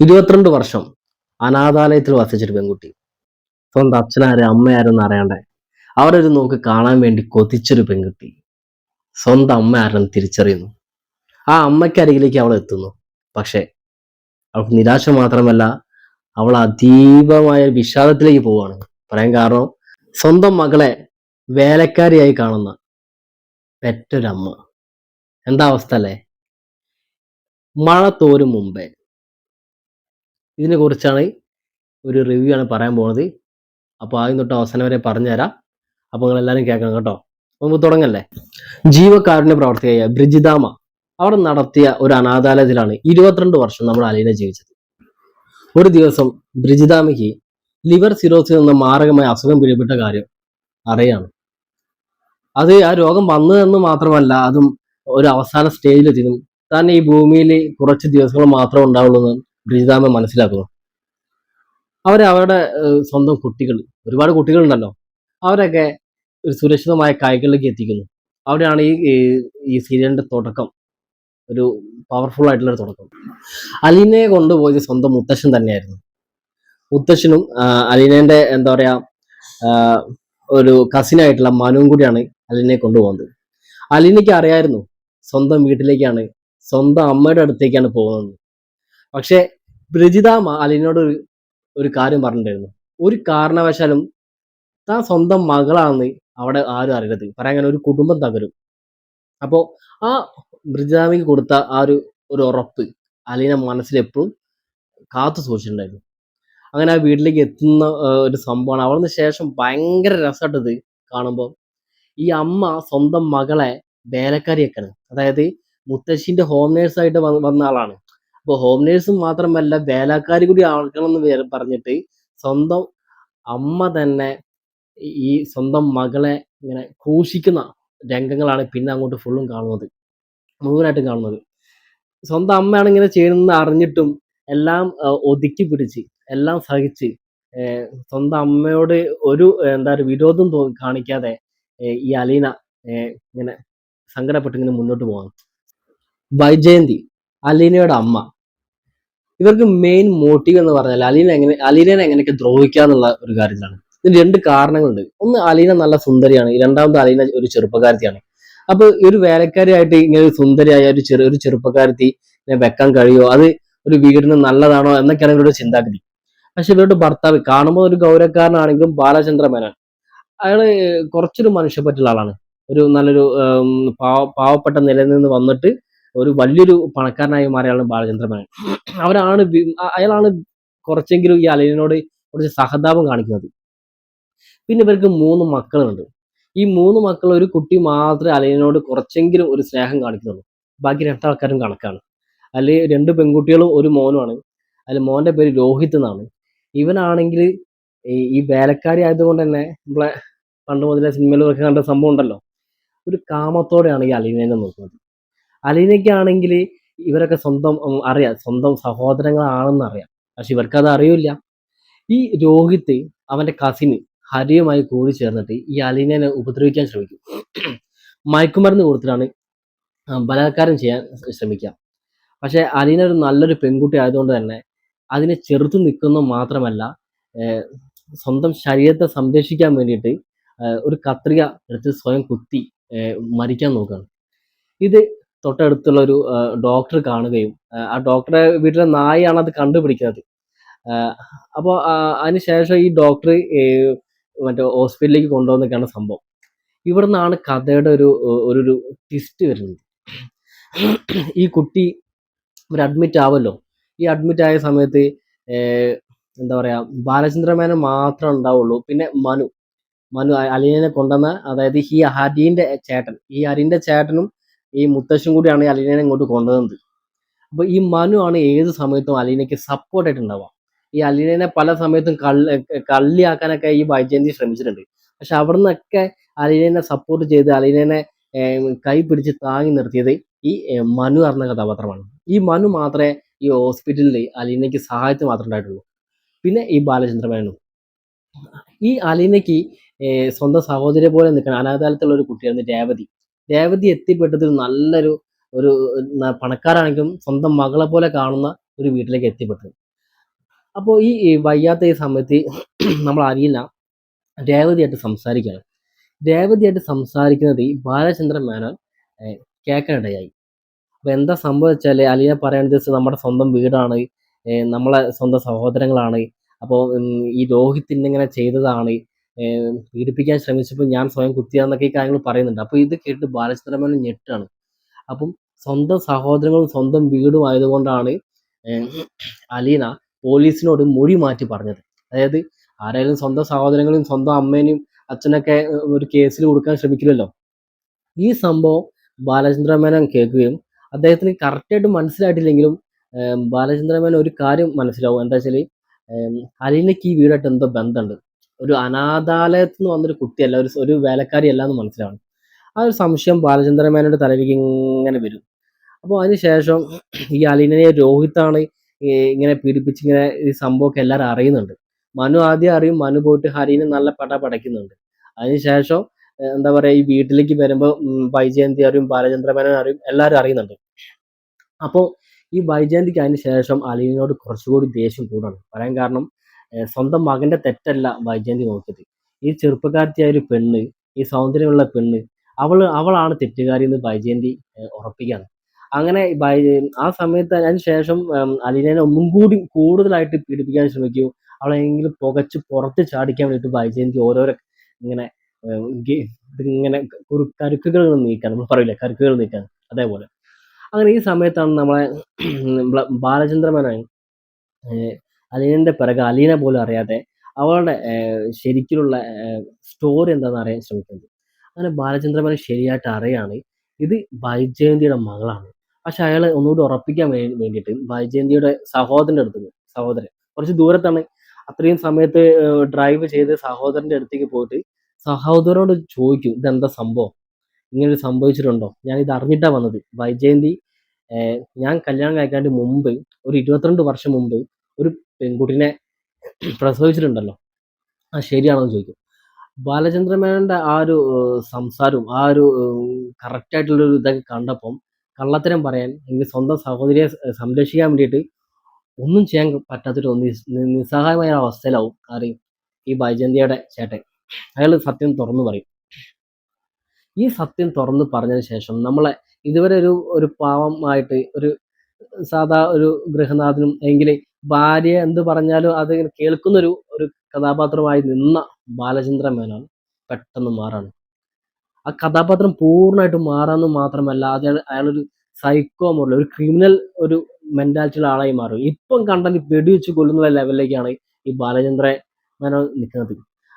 ഇരുപത്തിരണ്ട് വർഷം അനാഥാലയത്തിൽ വസിച്ചൊരു പെൺകുട്ടി. സ്വന്തം അച്ഛനാരും അമ്മയാരും അറിയാണ്ട് അവരൊരു നോക്ക് കാണാൻ വേണ്ടി കൊതിച്ചൊരു പെൺകുട്ടി. സ്വന്തം അമ്മ ആരെന്ന് തിരിച്ചറിയുന്നു? ആ അമ്മയ്ക്കരികിലേക്ക് അവൾ എത്തുന്നു. പക്ഷേ അവൾക്ക് നിരാശ മാത്രമല്ല അവൾ അതീവമായ വിഷാദത്തിലേക്ക് പോവുകയാണ്. പറയാൻ കാരണം സ്വന്തം മകളെ വേലക്കാരിയായി കാണുന്ന പെറ്റൊരമ്മ. എന്താ അവസ്ഥ അല്ലേ? മഴ തോരും മുമ്പേ ഇതിനെ കുറിച്ചാണ് ഒരു റിവ്യൂ ആണ് പറയാൻ പോകുന്നത് അപ്പോൾ ആദ്യം തൊട്ട് അവസാനം വരെ പറഞ്ഞുതരാം. അപ്പോൾ നിങ്ങൾ എല്ലാവരും കേൾക്കണം കേട്ടോ. നമുക്ക് തുടങ്ങല്ലേ? ജീവകാരുണ്യ പ്രവർത്തകയായ ബ്രിജിതാമ അവർ നടത്തിയ ഒരു അനാഥാലയത്തിലാണ് ഇരുപത്തിരണ്ട് വർഷം നമ്മൾ അലീന ജീവിച്ചത്. ഒരു ദിവസം ബ്രിജിതാമയ്ക്ക് ലിവർ സിറോസിൽ നിന്ന് മാരകമായ അസുഖം പിടിപെട്ട കാര്യം അറിയാണ്. അത് ആ രോഗം വന്നതെന്ന് മാത്രമല്ല അതും ഒരു അവസാന സ്റ്റേജിലെത്തിയതും താൻ ഈ ഭൂമിയിൽ കുറച്ച് ദിവസങ്ങൾ മാത്രമേ ഉണ്ടാവുള്ളൂ എന്ന് ബ്രിജിതാമ മനസ്സിലാക്കുന്നു. അവരെ അവരുടെ സ്വന്തം കുട്ടികൾ ഒരുപാട് കുട്ടികളുണ്ടല്ലോ. അവരൊക്കെ ഒരു സുരക്ഷിതമായ കൈകളിലേക്ക് എത്തിക്കുന്നു. അവിടെയാണ് ഈ ഈ- സീരിയലിന്റെ തുടക്കം. ഒരു പവർഫുൾ ആയിട്ടുള്ള ഒരു തുടക്കം. അലീനയെ കൊണ്ടുപോയത് സ്വന്തം മുത്തശ്ശൻ തന്നെയായിരുന്നു. മുത്തശ്ശനും അലീനേന്റെ എന്താ പറയാ ഒരു ഒരു കസിനായിട്ടുള്ള മനുവും കൂടിയാണ് അലീനയെ കൊണ്ടുപോകുന്നത്. അലീനയ്ക്ക് അറിയായിരുന്നു സ്വന്തം വീട്ടിലേക്കാണ് സ്വന്തം അമ്മയുടെ അടുത്തേക്കാണ് പോകുന്നത്. പക്ഷെ ബ്രജിത മാലിനോട് ഒരു ഒരു കാര്യം പറഞ്ഞിട്ടുണ്ടായിരുന്നു. ഒരു കാരണവശാലും താൻ സ്വന്തം മകളാണെന്ന് അവിടെ ആരും അറിയരുത്. പറയാൻ അങ്ങനെ ഒരു കുടുംബം തകരും. അപ്പോ ആ ബ്രിജിതാമിക്ക് കൊടുത്ത ആ ഒരു ഒരു ഉറപ്പ് അലീന മനസ്സിൽ എപ്പോഴും കാത്തു സൂക്ഷിച്ചിട്ടുണ്ടായിരുന്നു. അങ്ങനെ ആ വീട്ടിലേക്ക് എത്തുന്ന ഒരു സംഭവമാണ്. അവിടുന്ന് ശേഷം ഭയങ്കര രസമായിട്ടത് കാണുമ്പോൾ ഈ അമ്മ സ്വന്തം മകളെ വേലക്കാരിയൊക്കെയാണ് അതായത് മുത്തശ്ശിന്റെ ഹോം നേഴ്സ് ആയിട്ട് വന്ന വന്ന ആളാണ്. അപ്പോൾ ഹോം നേഴ്സും മാത്രമല്ല വേലക്കാർ കൂടി ആക്കണം എന്ന് പറഞ്ഞിട്ട് സ്വന്തം അമ്മ തന്നെ ഈ സ്വന്തം മകളെ ഇങ്ങനെ ക്രൂശിക്കുന്ന രംഗങ്ങളാണ് പിന്നെ അങ്ങോട്ട് ഫുള്ളും കാണുന്നത്. മുഴുവനായിട്ടും കാണുന്നത്. സ്വന്തം അമ്മയാണ് ഇങ്ങനെ ചെയ്യുന്നത് അറിഞ്ഞിട്ടും എല്ലാം ഒതുക്കി പിടിച്ച് എല്ലാം സഹിച്ച് സ്വന്തം അമ്മയോട് ഒരു എന്താ പറയുക വിരോധം കാണിക്കാതെ ഈ അലീന ഇങ്ങനെ സങ്കടപ്പെട്ട് ഇങ്ങനെ മുന്നോട്ട് പോകാം വൈജയന്തി അലീനയുടെ അമ്മ. ഇവർക്ക് മെയിൻ മോട്ടീവ് എന്ന് പറഞ്ഞാൽ അലീന എങ്ങനെ അലീനനെ എങ്ങനെയൊക്കെ ദ്രോഹിക്കാന്നുള്ള ഒരു കാര്യത്തിലാണ്. ഇതിന് രണ്ട് കാരണങ്ങളുണ്ട്. ഒന്ന് അലീന നല്ല സുന്ദരിയാണ്. രണ്ടാമത് അലീന ഒരു ചെറുപ്പക്കാരത്തിയാണ്. അപ്പൊ ഒരു വേലക്കാരിയായിട്ട് ഇങ്ങനെ ഒരു സുന്ദരിയായ ഒരു ചെറു ഒരു ചെറുപ്പക്കാരത്തി ഇങ്ങനെ വെക്കാൻ കഴിയുമോ? അത് ഒരു വീടിന് നല്ലതാണോ എന്നൊക്കെയാണ് ഇവരുടെ ചിന്താഗതി. പക്ഷെ ഇവരുടെ ഭർത്താവ് കാണുമ്പോൾ ഒരു ഗൗരവക്കാരനാണെങ്കിലും ബാലചന്ദ്ര മേനോൻ അയാൾ കുറച്ചൊരു മനുഷ്യപ്പറ്റുള്ള ആളാണ്. ഒരു നല്ലൊരു പാവ പാവപ്പെട്ട നിലയിൽ നിന്ന് വന്നിട്ട് ഒരു വലിയൊരു പണക്കാരനായി മാറിയാണ് ബാലചന്ദ്ര മേനോൻ അവരാണ് അയാളാണ് കുറച്ചെങ്കിലും ഈ അലീനോട് കുറച്ച് സഹതാപം കാണിക്കുന്നത്. പിന്നെ ഇവർക്ക് മൂന്ന് മക്കളുണ്ട്. ഈ മൂന്ന് മക്കൾ ഒരു കുട്ടി മാത്രമേ അലീനോട് കുറച്ചെങ്കിലും ഒരു സ്നേഹം കാണിക്കുന്നുള്ളൂ. ബാക്കി രണ്ടാൾക്കാരും കണക്കാണ്. അതിൽ രണ്ട് പെൺകുട്ടികളും ഒരു മോനുമാണ്. അതിൽ മോന്റെ പേര് രോഹിത് എന്നാണ്. ഇവനാണെങ്കിൽ ഈ ഈ വേലക്കാരി ആയതുകൊണ്ട് തന്നെ നമ്മളെ പണ്ട് മുതലേ സിനിമയിലൊക്കെ കണ്ട സംഭവം ഉണ്ടല്ലോ. ഒരു കാമത്തോടെയാണ് ഈ അലീനെ നോക്കുന്നത്. അലീനയ്ക്കാണെങ്കിൽ ഇവരൊക്കെ സ്വന്തം അറിയാം. സ്വന്തം സഹോദരങ്ങളാണെന്ന് അറിയാം പക്ഷെ ഇവർക്കത് അറിയില്ല. ഈ രോഹിത്ത് അവന്റെ കസിന് ഹരിയുമായി കൂടി ചേർന്നിട്ട് ഈ അലീനനെ ഉപദ്രവിക്കാൻ ശ്രമിക്കും. മയക്കുമരുന്ന് കൊടുത്തിട്ടാണ് ബലാത്കാരം ചെയ്യാൻ ശ്രമിക്കുക. പക്ഷെ അലീന ഒരു നല്ലൊരു പെൺകുട്ടി ആയതുകൊണ്ട് തന്നെ അതിനെ ചെറുത്തു നിൽക്കുന്നു മാത്രമല്ല സ്വന്തം ശരീരത്തെ സംരക്ഷിക്കാൻ വേണ്ടിയിട്ട് ഒരു കത്രിക എടുത്ത് സ്വയം കുത്തി മരിക്കാൻ നോക്കുകയാണ്. ഇത് തൊട്ടടുത്തുള്ള ഒരു ഡോക്ടർ കാണുകയും ആ, ഡോക്ടറെ വീട്ടിലെ നായയാണ് അത് കണ്ടുപിടിക്കുന്നത്. അപ്പോൾ അതിനുശേഷം ഈ ഡോക്ടർ മറ്റേ ഹോസ്പിറ്റലിലേക്ക് കൊണ്ടുവന്നൊക്കെയാണ് സംഭവം. ഇവിടെ നിന്നാണ് കഥയുടെ ഒരു ഒരു ട്വിസ്റ്റ് വരുന്നത്. ഈ കുട്ടി ഒരു അഡ്മിറ്റ് ആവല്ലോ. ഈ അഡ്മിറ്റ് ആയ സമയത്ത് എന്താ പറയാ ബാലചന്ദ്രമേനൻ മാത്രമേ ഉണ്ടാവുള്ളൂ. പിന്നെ മനു. മനു അലീനെ കൊണ്ടുവന്ന അതായത് ഈ ഹരിന്റെ ചേട്ടൻ. ഈ ഹരിന്റെ ചേട്ടനും ഈ മുത്തശ്ശൻ കൂടിയാണ് ഈ അലീനനെ ഇങ്ങോട്ട് കൊണ്ടുവന്നത്. അപ്പോൾ ഈ മനു ആണ് ഏത് സമയത്തും അലീനയ്ക്ക് സപ്പോർട്ട് ആയിട്ട് ഉണ്ടാവുക ഈ അലീനനെ പല സമയത്തും കള്ളി കള്ളിയാക്കാനൊക്കെ ഈ വൈജയന്തി ശ്രമിച്ചിട്ടുണ്ട്. പക്ഷെ അവിടെ നിന്നൊക്കെ അലീനനെ സപ്പോർട്ട് ചെയ്ത് അലീനനെ കൈ പിടിച്ച് താങ്ങി നിർത്തിയത് ഈ മനു പറഞ്ഞ കഥാപാത്രമാണ്. ഈ മനു മാത്രമേ ഈ ഹോസ്പിറ്റലിൽ അലീനയ്ക്ക് സഹായത്തിന് മാത്രമേ ഉണ്ടായിട്ടുള്ളൂ. പിന്നെ ഈ ബാലചന്ദ്രമേനു ഈ അലീനയ്ക്ക് സ്വന്തം സഹോദരിയെ പോലെ നിൽക്കണം അനാഥാലയത്തിലുള്ള ഒരു കുട്ടിയായിരുന്നു രേവതി. രേവതി എത്തിപ്പെട്ടതിൽ നല്ലൊരു ഒരു പണക്കാരാണെങ്കിലും സ്വന്തം മകളെ പോലെ കാണുന്ന ഒരു വീട്ടിലേക്ക് എത്തിപ്പെട്ടത് അപ്പോൾ ഈ വയ്യാത്ത ഈ സമയത്ത് നമ്മൾ അറിയില്ല. രേവതിയായിട്ട് സംസാരിക്കുകയാണ്. രേവതിയായിട്ട് സംസാരിക്കുന്നത് ഈ ബാലചന്ദ്രൻ മേനോൻ കേൾക്കാനിടയായി. അപ്പൊ എന്താ സംഭവിച്ചാൽ അലിയ പറയേണ്ടത് നമ്മുടെ സ്വന്തം വീടാണ് നമ്മളെ സ്വന്തം സഹോദരങ്ങളാണ്. അപ്പോൾ ഈ രോഹിത്തിന്റെ ഇങ്ങനെ ചെയ്തതാണ്. പീഡിപ്പിക്കാൻ ശ്രമിച്ചപ്പോൾ ഞാൻ സ്വയം കുത്തിയാന്നൊക്കെ ഈ കാര്യങ്ങൾ പറയുന്നുണ്ട്. അപ്പോൾ ഇത് കേട്ട് ബാലചന്ദ്രമേനോൻ ഞെട്ടാണ്. അപ്പം സ്വന്തം സഹോദരങ്ങളും സ്വന്തം വീടും ആയതുകൊണ്ടാണ് അലീന പോലീസിനോട് മൊഴി മാറ്റി പറഞ്ഞത്. അതായത് ആരായാലും സ്വന്തം സഹോദരങ്ങളെയും സ്വന്തം അമ്മേനെയും അച്ഛനൊക്കെ ഒരു കേസിൽ കൊടുക്കാൻ ശ്രമിക്കില്ലല്ലോ. ഈ സംഭവം ബാലചന്ദ്രമേനോൻ കേൾക്കുകയും അദ്ദേഹത്തിന് കറക്റ്റായിട്ട് മനസ്സിലായിട്ടില്ലെങ്കിലും ബാലചന്ദ്രമേനോൻ ഒരു കാര്യം മനസ്സിലാവും. എന്താ വെച്ചാൽ അലീനയ്ക്ക് ഈ വീടായിട്ട് എന്തോ ബന്ധമുണ്ട്. ഒരു അനാഥാലയത്തിൽ നിന്ന് വന്നൊരു കുട്ടിയല്ല ഒരു ഒരു വേലക്കാരി അല്ല എന്ന് മനസ്സിലാവണം. ആ ഒരു സംശയം ബാലചന്ദ്ര മേനോന്റെ തലയിലേക്ക് ഇങ്ങനെ വരും. അപ്പോൾ അതിനുശേഷം ഈ അലീനയെ രോഹിത്താണ് ഇങ്ങനെ പീഡിപ്പിച്ച് ഇങ്ങനെ ഈ സംഭവമൊക്കെ എല്ലാവരും അറിയുന്നുണ്ട്. മനു ആദ്യം അറിയും മനു പോയിട്ട് ഹരീനെ നല്ല പട പടയ്ക്കുന്നുണ്ട്. അതിനുശേഷം എന്താ പറയുക ഈ വീട്ടിലേക്ക് വരുമ്പോൾ വൈജയന്തി അറിയും ബാലചന്ദ്ര മേനോൻ അറിയും എല്ലാവരും അറിയുന്നുണ്ട്. അപ്പോൾ ഈ വൈജയന്തിക്ക് അതിന് ശേഷം അലീനോട് കുറച്ചുകൂടി ദേഷ്യം കൂടാണ്. പറയാൻ കാരണം സ്വന്തം മകന്റെ തെറ്റല്ല വൈജയന്തി നോക്കിയത്. ഈ ചെറുപ്പക്കാരത്തിയായ ഒരു പെണ്ണ് ഈ സൗന്ദര്യമുള്ള പെണ്ണ് അവൾ അവളാണ് തെറ്റുകാരി എന്ന് വൈജയന്തി ഉറപ്പിക്കുകയാണ്. അങ്ങനെ ആ സമയത്ത് അതിന് ശേഷം ഉം, അലീനയെ ഒന്നും കൂടി കൂടുതലായിട്ട് പീഡിപ്പിക്കാൻ ശ്രമിക്കൂ. അവളെങ്കിലും പുകച്ച് പുറത്ത് ചാടിക്കാൻ വേണ്ടിയിട്ട് വൈജയന്തി ഓരോരോ ഇങ്ങനെ ഇങ്ങനെ ഒരു കരുക്കുകൾ നീക്കാൻ നമ്മൾ പറയില്ല കരുക്കുകൾ നീക്കാൻ അതേപോലെ. അങ്ങനെ ഈ സമയത്താണ് നമ്മളെ നമ്മളെ അലീനന്റെ പിറകെ അലീന പോലും അറിയാതെ അവളുടെ ശരിക്കുള്ള സ്റ്റോറി എന്താണെന്ന് അറിയാൻ ശ്രമിക്കുന്നത്. അങ്ങനെ ബാലചന്ദ്രമനെ ശരിയായിട്ട് അറിയാണ്. ഇത് വൈജയന്തിയുടെ മകളാണ്. പക്ഷെ അയാൾ ഒന്നുകൂടി ഉറപ്പിക്കാൻ വേണ്ടിയിട്ട് വൈജയന്തിയുടെ സഹോദരന്റെ അടുത്ത് സഹോദരൻ. കുറച്ച് ദൂരത്താണ്. അത്രയും സമയത്ത് ഡ്രൈവ് ചെയ്ത് സഹോദരന്റെ അടുത്തേക്ക് പോയിട്ട് സഹോദരനോട് ചോദിക്കും ഇതെന്താ സംഭവം? ഇങ്ങനെ സംഭവിച്ചിട്ടുണ്ടോ? ഞാൻ ഇത് അറിഞ്ഞിട്ടാണ് വന്നത് വൈജയന്തി ഞാൻ കല്യാണം കഴിക്കാണ്ട് മുമ്പ് ഒരു ഇരുപത്തിരണ്ട് വർഷം മുമ്പ് ഒരു പെൺകുട്ടിനെ പ്രസവിച്ചിട്ടുണ്ടല്ലോ. ആ ശരിയാണെന്ന് ചോദിക്കും. ബാലചന്ദ്ര മേനോന്റെ ആ ഒരു സംസാരവും ആ ഒരു കറക്റ്റ് ആയിട്ടുള്ള ഒരു ഇതൊക്കെ കണ്ടപ്പം കള്ളത്തരം പറയാൻ എനിക്ക് സ്വന്തം സഹോദരിയെ സംരക്ഷിക്കാൻ വേണ്ടിയിട്ട് ഒന്നും ചെയ്യാൻ പറ്റാത്തൊരു നിസ്സഹായമായ അവസ്ഥയിലാവും ആരെയും ഈ ബൈജന്തിയുടെ ചേട്ടൻ. അയാൾ സത്യം തുറന്നു പറയും. ഈ സത്യം തുറന്നു പറഞ്ഞതിന് ശേഷം നമ്മളെ ഇതുവരെ ഒരു ഒരു പാവമായിട്ട് ഒരു സാധാ ഒരു ഗൃഹനാഥനും അല്ലെങ്കിൽ ഭാര്യ എന്ത് പറഞ്ഞാലും അത് ഇങ്ങനെ കേൾക്കുന്ന ഒരു കഥാപാത്രമായി നിന്ന ബാലചന്ദ്ര മേനോൻ പെട്ടെന്ന് മാറാണ്. ആ കഥാപാത്രം പൂർണമായിട്ട് മാറാന്ന് മാത്രമല്ല അത് അയാളൊരു സൈക്കോ മോഡൽ ഒരു ക്രിമിനൽ ഒരു മെന്റാലിറ്റിയുള്ള ആളായി മാറും. ഇപ്പം കണ്ടാൽ വെടിവെച്ച് കൊല്ലുന്ന ലെവലിലേക്കാണ് ഈ ബാലചന്ദ്ര മേനോൻ നിൽക്കുന്നത്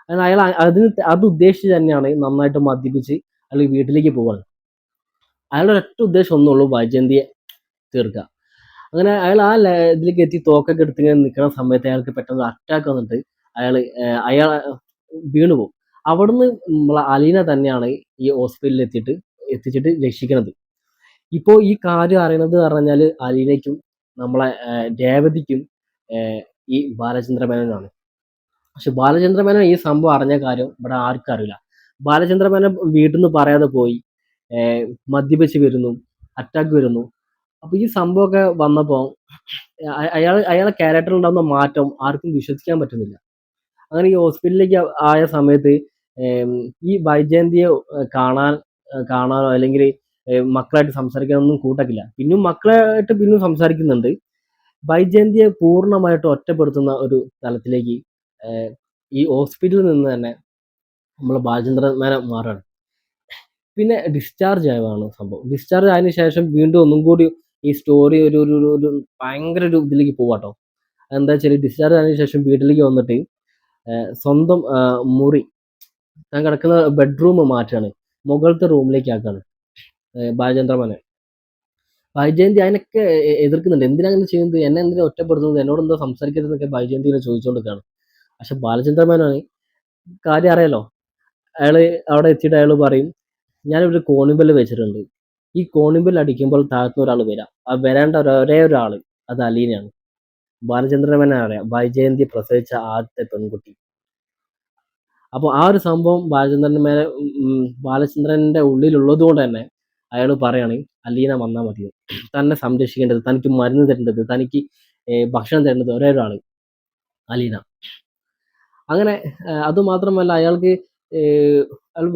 കാരണം അയാൾ അതിന് അത് ഉദ്ദേശിച്ച് തന്നെയാണ് നന്നായിട്ട് മദ്യപിച്ച് അയാൾ വീട്ടിലേക്ക് പോവാണ് അയാളുടെ ഒറ്റ ഉദ്ദേശം ഒന്നുള്ളൂ വൈജയന്തിയെ തീർക്കുക. അങ്ങനെ അയാൾ ആ ഇതിലേക്ക് എത്തി തോക്കൊക്കെ എടുത്ത് ഇങ്ങനെ നിൽക്കുന്ന സമയത്ത് അയാൾക്ക് പെട്ടെന്ന് അറ്റാക്ക് വന്നിട്ട് അയാൾ അയാൾ വീണു പോകും അവിടുന്ന് നമ്മളെ അലീന തന്നെയാണ് ഈ ഹോസ്പിറ്റലിൽ എത്തിയിട്ട് എത്തിച്ചിട്ട് രക്ഷിക്കുന്നത് ഇപ്പോൾ ഈ കാര്യം അറിയണത് പറഞ്ഞാൽ അലീനയ്ക്കും നമ്മളെ രേവതിക്കും ഈ ബാലചന്ദ്ര മേനോനാണ് പക്ഷെ ബാലചന്ദ്ര മേനോൻ ഈ സംഭവം അറിഞ്ഞ കാര്യം ഇവിടെ ആർക്കും അറിയില്ല. ബാലചന്ദ്ര മേനോൻ വീട്ടിൽ നിന്ന് പറയാതെ പോയി മദ്യപിച്ച് വരുന്നു അറ്റാക്ക് വരുന്നു. അപ്പൊ ഈ സംഭവമൊക്കെ വന്നപ്പോ അയാൾ അയാളെ ക്യാരക്ടറിൽ ഉണ്ടാകുന്ന മാറ്റം ആർക്കും വിശ്വസിക്കാൻ പറ്റുന്നില്ല. അങ്ങനെ ഈ ഹോസ്പിറ്റലിലേക്ക് ആയ സമയത്ത് ഈ വൈജയന്തിയെ കാണാൻ കാണാനോ അല്ലെങ്കിൽ മക്കളായിട്ട് സംസാരിക്കാനൊന്നും കൂട്ടക്കില്ല പിന്നും മക്കളായിട്ട് പിന്നും സംസാരിക്കുന്നുണ്ട്. വൈജയന്തിയെ പൂർണമായിട്ട് ഒറ്റപ്പെടുത്തുന്ന ഒരു തലത്തിലേക്ക് ഈ ഹോസ്പിറ്റലിൽ നിന്ന് തന്നെ നമ്മളെ ബാലചന്ദ്രൻ മേനെ മാറുകയാണ്. പിന്നെ ഡിസ്ചാർജ് ആയതാണ് സംഭവം. ഡിസ്ചാർജ് ആയതിനു ശേഷം വീണ്ടും ഒന്നും കൂടി ഈ സ്റ്റോറി ഒരു ഒരു ഒരു- ഭയങ്കര ഒരു ഇതിലേക്ക് പോവാട്ടോ. എന്താ വെച്ചാൽ ഡിസ്ചാർജ് ആയതിനു ശേഷം വീട്ടിലേക്ക് വന്നിട്ട് സ്വന്തം മുറി ഞാൻ കിടക്കുന്ന ബെഡ്റൂം മാറ്റാണ്. മുകളിലത്തെ റൂമിലേക്ക് ആക്കാണ്. ബാലചന്ദ്രമനെ ബൈജയന്തി അതിനൊക്കെ എതിർക്കുന്നുണ്ട്. എന്തിനാ അങ്ങനെ ചെയ്യുന്നത്? എന്നെ എന്തിനാ ഒറ്റപ്പെടുത്തുന്നത്? എന്നോട് എന്താ സംസാരിക്കരുതെന്നൊക്കെ ബൈജയന്തിനെ ചോദിച്ചുകൊണ്ടിരിക്കുകയാണ് പക്ഷെ ബാലചന്ദ്രമേനോന് കാര്യം അറിയാലോ? അയാൾ അവിടെ എത്തിയിട്ട് അയാൾ പറയും ഞാനിവിടെ കോണിബല്ല് വെച്ചിട്ടുണ്ട്. ഈ കോണിമ്പിൽ അടിക്കുമ്പോൾ താഴ്ത്തുന്ന ഒരാൾ വരാം. ആ വരേണ്ട ഒരു- ഒരേ ഒരാൾ അത് അലീനയാണ്. ബാലചന്ദ്രൻ തന്നെ അറിയാം വൈജയന്തി പ്രസവിച്ച ആദ്യത്തെ പെൺകുട്ടി. അപ്പോൾ ആ ഒരു സംഭവം ബാലചന്ദ്രൻ മേലെ ബാലചന്ദ്രന്റെ ഉള്ളിലുള്ളത് കൊണ്ട് തന്നെ അയാൾ പറയാണ് അലീന വന്നാൽ മതി. തന്നെ സംരക്ഷിക്കേണ്ടത് തനിക്ക് മരുന്ന് തരേണ്ടത് തനിക്ക് ഭക്ഷണം തരേണ്ടത് ഒരേ ഒരാൾ അലീന. അങ്ങനെ അതുമാത്രമല്ല അയാൾക്ക് അയാൾ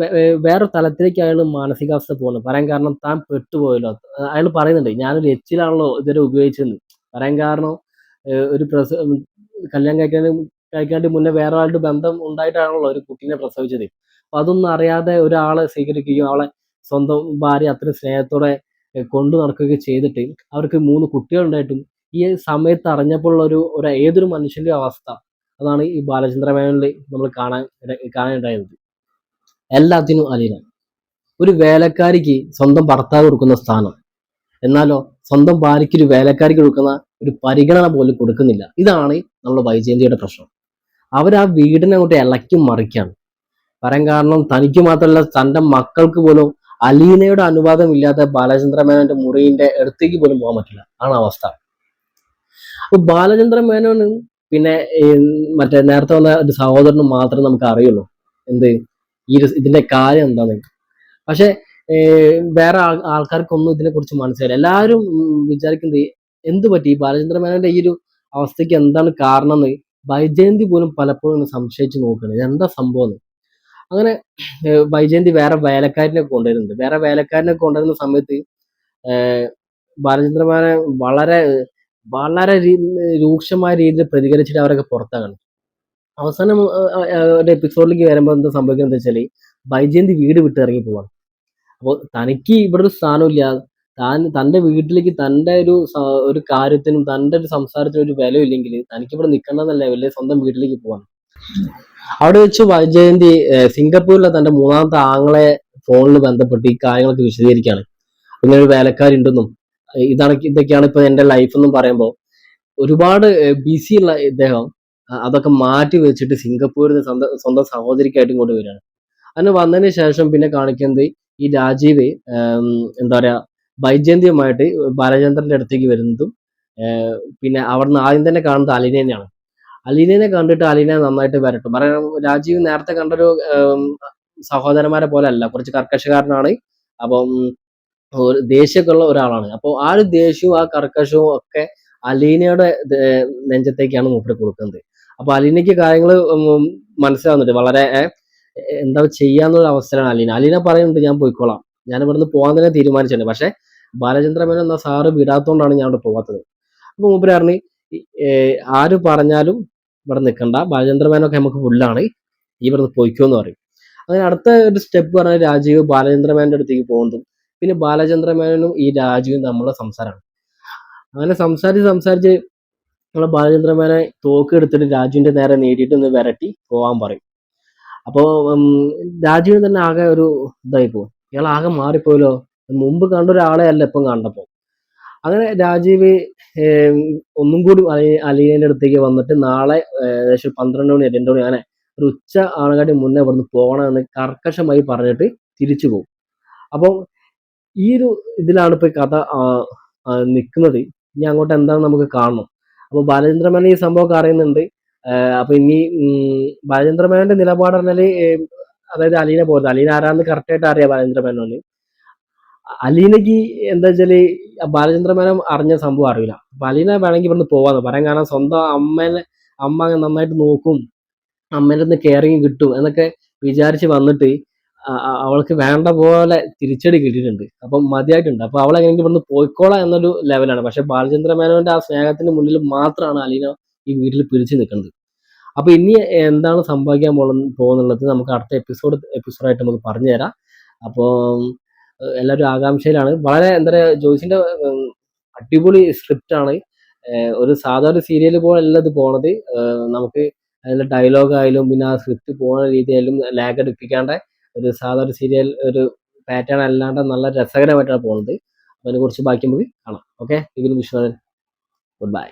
വേറെ തലത്തിലേക്ക് അയാൾ മാനസികാവസ്ഥ പോകുന്നു പറയാൻ കാരണം താൻ പെട്ടുപോയല്ലോ. അയാൾ പറയുന്നുണ്ട് ഞാനൊരു എച്ചിലാണല്ലോ ഇതുവരെ ഉപയോഗിച്ചെന്ന് പറയാൻ കാരണം ഒരു പ്രസ കല്യാണം കഴിക്കാൻ കഴിക്കാണ്ട് മുന്നേ വേറെ ആളുടെ ബന്ധം ഉണ്ടായിട്ടാണല്ലോ ഒരു കുട്ടീനെ പ്രസവിച്ചത്. അപ്പൊ അതൊന്നും അറിയാതെ ഒരാളെ സ്വീകരിക്കുകയും അവളെ സ്വന്തം ഭാര്യ അത്ര സ്നേഹത്തോടെ കൊണ്ടു നടക്കുകയൊക്കെ ചെയ്തിട്ട് അവർക്ക് മൂന്ന് കുട്ടികളുണ്ടായിട്ടും ഈ സമയത്ത് അറിഞ്ഞപ്പോഴുള്ള ഒരു ഒരു ഏതൊരു മനുഷ്യന്റെ അവസ്ഥ? അതാണ് ഈ ബാലചന്ദ്ര മേനോനിൽ നമ്മൾ കാണാൻ കാണാനുണ്ടായത്. എല്ലാത്തിനും അലീന ഒരു വേലക്കാരിക്ക് സ്വന്തം ഭർത്താവ് കൊടുക്കുന്ന സ്ഥാനം. എന്നാലോ സ്വന്തം ഭാര്യയ്ക്ക് ഒരു വേലക്കാരിക്ക് കൊടുക്കുന്ന ഒരു പരിഗണന പോലും കൊടുക്കുന്നില്ല. ഇതാണ് നമ്മുടെ വൈജയന്തിയുടെ പ്രശ്നം. അവർ ആ വീടിനെ അങ്ങോട്ട് ഇളക്കി മറിക്കാണ്. പറയാൻ കാരണം തനിക്ക് മാത്രമല്ല തന്റെ മക്കൾക്ക് പോലും അലീനയുടെ അനുവാദം ഇല്ലാതെ ബാലചന്ദ്ര മേനോന്റെ മുറിയിന്റെ അടുത്തേക്ക് പോലും പോകാൻ പറ്റില്ല. ആണ് അവസ്ഥ. അപ്പൊ ബാലചന്ദ്ര മേനോനും പിന്നെ മറ്റേ നേരത്തെ വന്ന ഒരു സഹോദരനും മാത്രമേ നമുക്ക് അറിയുള്ളൂ. എന്ത്? ഈ ഇതിന്റെ കാര്യം എന്താണ് പക്ഷെ വേറെ ആൾ- ആൾക്കാർക്കൊന്നും ഇതിനെ കുറിച്ച് മനസ്സിലായില്ല. എല്ലാവരും വിചാരിക്കുന്നത് എന്ത് പറ്റി? ഈ ബാലചന്ദ്ര മേനോന്റെ ഈ ഒരു അവസ്ഥയ്ക്ക് എന്താണ് കാരണം എന്ന് വൈജയന്തി പോലും പലപ്പോഴും സംശയിച്ച് നോക്കുന്നത് എന്താ സംഭവം? അങ്ങനെ വൈജയന്തി വേറെ വേലക്കാരനെ കൊണ്ടുവരുന്നുണ്ട്. വേറെ വേലക്കാരനെ കൊണ്ടുവരുന്ന സമയത്ത് ബാലചന്ദ്രമാനെ വളരെ വളരെ രൂക്ഷമായ രീതിയിൽ പ്രതികരിച്ചിട്ട് അവരൊക്കെ പുറത്താകാണ് അവസാനം ഒരു എപ്പിസോഡിലേക്ക് വരുമ്പോൾ എന്താ സംഭവിക്കുന്നത് വെച്ചാൽ വൈജയന്തി വീട് വിട്ട് ഇറങ്ങി പോവാണ്. അപ്പോൾ തനിക്ക് ഇവിടെ ഒരു സ്ഥാനമില്ല താൻ തന്റെ വീട്ടിലേക്ക് തന്റെ ഒരു ഒരു കാര്യത്തിനും തന്റെ ഒരു സംസാരത്തിനും ഒരു വില ഇല്ലെങ്കിൽ തനിക്ക് ഇവിടെ നിൽക്കേണ്ടതല്ലേ വലിയ സ്വന്തം വീട്ടിലേക്ക് പോവാണ്. അവിടെ വെച്ച് വൈജയന്തി സിംഗപ്പൂരിലെ തന്റെ മൂന്നാമത്തെ ആങ്ങളെ ഫോണിൽ ബന്ധപ്പെട്ട് ഈ കാര്യങ്ങളൊക്കെ വിശദീകരിക്കുകയാണ്. ഇങ്ങനെ ഒരു വേലക്കാരുണ്ടെന്നും ഇതാണ് ഇതൊക്കെയാണ് ഇപ്പൊ എന്റെ ലൈഫ് എന്നും പറയുമ്പോൾ ഒരുപാട് ബിസി ഉള്ള ഇദ്ദേഹം അതൊക്കെ മാറ്റി വെച്ചിട്ട് സിംഗപ്പൂരിൽ സ്വന്തം സ്വന്തം സഹോദരിക്കായിട്ടും കൊണ്ട് വരികയാണ്. അതിന് വന്നതിന് ശേഷം പിന്നെ കാണിക്കുന്നത് ഈ രാജീവ് എന്താ പറയാ വൈജയന്തിയുമായിട്ട് ബാലചന്ദ്രന്റെ അടുത്തേക്ക് വരുന്നതും പിന്നെ അവിടുന്ന് ആദ്യം തന്നെ കാണുന്നത് അലീനേനെയാണ്. അലീനേനെ കണ്ടിട്ട് അലീനെ നന്നായിട്ട് വരട്ടും. പറയാം രാജീവ് നേരത്തെ കണ്ടൊരു സഹോദരന്മാരെ പോലെ അല്ല. കുറച്ച് കർക്കശക്കാരനാണ്. അപ്പം ഒരു ദേഷ്യമൊക്കെ ഉള്ള ഒരാളാണ്. അപ്പോൾ ആ ഒരു ദേഷ്യവും ആ കർക്കശവും ഒക്കെ അലീനയുടെ നെഞ്ചത്തേക്കാണ് മൂപ്പര് കൊടുക്കുന്നത്. അപ്പൊ അലീനയ്ക്ക് കാര്യങ്ങൾ മനസ്സിലാവുന്നുണ്ട്. വളരെ എന്താ ചെയ്യാന്നുള്ള അവസരമാണ് അലീന. അലീന പറയുന്നുണ്ട് ഞാൻ പോയിക്കോളാം. ഞാൻ ഇവിടുന്ന് പോകാൻ തന്നെ തീരുമാനിച്ചിട്ടുണ്ട്. പക്ഷെ ബാലചന്ദ്ര മേനോൻ എന്ന സാറ് വിടാത്തോണ്ടാണ് ഞാൻ അവിടെ പോകാത്തത് അപ്പൊ മൂപ്പര് പറഞ്ഞു ആര് പറഞ്ഞാലും ഇവിടെ നിൽക്കണ്ട ബാലചന്ദ്ര മേനൊക്കെ നമുക്ക് ഫുള്ളാണ് ഈ ഇവിടുന്ന് പോയിക്കോന്ന് പറയും. അങ്ങനെ അടുത്ത ഒരു സ്റ്റെപ്പ് പറഞ്ഞ രാജീവ് ബാലചന്ദ്ര മേനോന്റെ അടുത്തേക്ക് പോകുന്നതും പിന്നെ ബാലചന്ദ്ര മേനോനും ഈ രാജീവും തമ്മിലുള്ള സംസാരമാണ്. അങ്ങനെ സംസാരിച്ച് സംസാരിച്ച് നമ്മളെ ബാലചന്ദ്രമേനെ തോക്ക് എടുത്തിട്ട് രാജുവിന്റെ നേരെ നേടിയിട്ട് ഒന്ന് വരട്ടി പോവാൻ പറയും. അപ്പോ ഉം, രാജുവിന് തന്നെ ആകെ ഒരു ഇതായി പോകും ഇയാൾ ആകെ മാറിപ്പോയല്ലോ. മുമ്പ് കണ്ട ഒരാളെ അല്ല ഇപ്പം കണ്ടപ്പോ അങ്ങനെ രാജീവ് ഒന്നും കൂടി അലി- അലീനയുടെ അടുത്തേക്ക് വന്നിട്ട് നാളെ ഏകദേശം പന്ത്രണ്ട് മണി രണ്ട് മണി അങ്ങനെ ഒരു ഉച്ച ആണുകാട്ടി മുന്നേ ഇവിടുന്ന് പോകണമെന്ന് കർക്കശമായി പറഞ്ഞിട്ട് തിരിച്ചു പോകും അപ്പം ഈ ഒരു ഇതിലാണ് ഇപ്പൊ കഥ നിൽക്കുന്നത്. ഇനി അങ്ങോട്ട് എന്താണ് നമുക്ക് കാണണം. അപ്പൊ ബാലചന്ദ്രമേനൻ ഈ സംഭവമൊക്കെ അറിയുന്നുണ്ട്. അപ്പൊ ഇനി ബാലചന്ദ്ര മേനോന്റെ നിലപാട് പറഞ്ഞാൽ അതായത് അലീന പോയത് അലീന ആരാന്ന് കറക്റ്റ് ആയിട്ട് അറിയാം ബാലചന്ദ്രമേനോന്. അലീനക്ക് എന്താ വെച്ചാൽ ബാലചന്ദ്രമേനോൻ അറിഞ്ഞ സംഭവം അറിയില്ല. അപ്പൊ അലീന വേണമെങ്കിൽ ഇവിടുന്ന് പോവാന്ന് പറയാൻ കാരണം സ്വന്തം അമ്മേനെ അമ്മ നന്നായിട്ട് നോക്കും. അമ്മേന്റെ നിന്ന് കെയറിങ് കിട്ടും എന്നൊക്കെ വിചാരിച്ച് വന്നിട്ട് അവൾക്ക് വേണ്ട പോലെ തിരിച്ചടി കിട്ടിയിട്ടുണ്ട്. അപ്പം മതിയായിട്ടുണ്ട്. അപ്പൊ അവൾ എങ്ങനെയെങ്കിലും ഇവിടുന്ന് പോയിക്കോളാം എന്നൊരു ലെവലാണ് പക്ഷെ ബാലചന്ദ്ര മേനോന്റെ ആ സ്നേഹത്തിന് മുന്നിൽ മാത്രമാണ് അലീന ഈ വീട്ടിൽ പിരിച്ചു നിൽക്കുന്നത്. അപ്പൊ ഇനി എന്താണ് സംഭവിക്കാൻ പോകുന്ന പോകുന്നുള്ളത് നമുക്ക് അടുത്ത എപ്പിസോഡ് എപ്പിസോഡായിട്ട് നമുക്ക് പറഞ്ഞു തരാം അപ്പോൾ എല്ലാവരും ആകാംക്ഷയിലാണ്. വളരെ എന്താ പറയുക ജോയ്സിന്റെ അടിപൊളി സ്ക്രിപ്റ്റ് ആണ്. ഒരു സാധാരണ സീരിയൽ പോലെ അല്ല ഇത് പോണത്. നമുക്ക് അതിലെ ഡയലോഗ് ആയാലും പിന്നെ ആ സ്ക്രിപ്റ്റ് പോണ രീതിയായാലും ലാഗ് അടുപ്പിക്കാണ്ട് ഒരു സാധാ ഒരു സീരിയൽ ഒരു പാറ്റേൺ അല്ലാണ്ട് നല്ല രസകരമായിട്ടാണ് പോകുന്നത്. അപ്പോൾ അതിനെ കുറിച്ച് ബാക്കി നമുക്ക് കാണാം. ഓക്കെ ഇതിന് വിശ്വാസം ഗുഡ് ബൈ